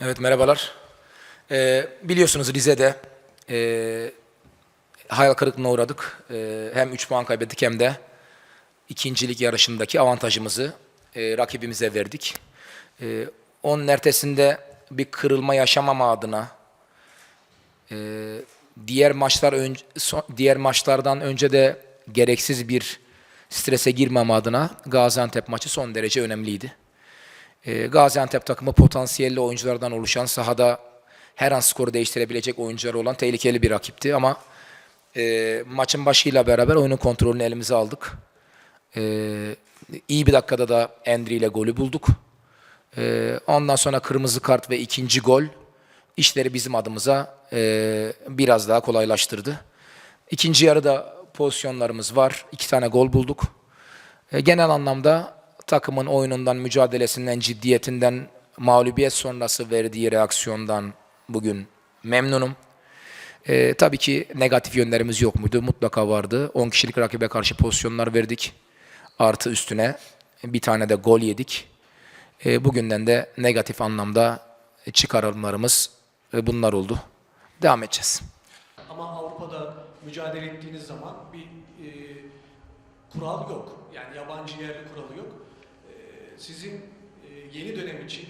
Evet merhabalar. Ee, biliyorsunuz Rize'de e, hayal kırıklığına uğradık. E, hem 3 puan kaybettik hem de ikincilik yarışındaki avantajımızı e, rakibimize verdik. E, onun ertesinde bir kırılma yaşamama adına e, diğer maçlar ön- son- diğer maçlardan önce de gereksiz bir strese girmem adına Gaziantep maçı son derece önemliydi. E, Gaziantep takımı potansiyelli oyunculardan oluşan sahada her an skoru değiştirebilecek oyuncuları olan tehlikeli bir rakipti ama e, maçın başıyla beraber oyunun kontrolünü elimize aldık. E, iyi bir dakikada da Endri ile golü bulduk. E, ondan sonra kırmızı kart ve ikinci gol işleri bizim adımıza e, biraz daha kolaylaştırdı. İkinci yarıda pozisyonlarımız var. İki tane gol bulduk. E, genel anlamda takımın oyunundan, mücadelesinden, ciddiyetinden, mağlubiyet sonrası verdiği reaksiyondan bugün memnunum. E, tabii ki negatif yönlerimiz yok muydu? Mutlaka vardı. 10 kişilik rakibe karşı pozisyonlar verdik. Artı üstüne bir tane de gol yedik. E, bugünden de negatif anlamda çıkarımlarımız e, bunlar oldu. Devam edeceğiz. Ama Avrupa'da mücadele ettiğiniz zaman bir e, kural yok. Yani yabancı yerli kuralı yok. Sizin e, yeni dönem için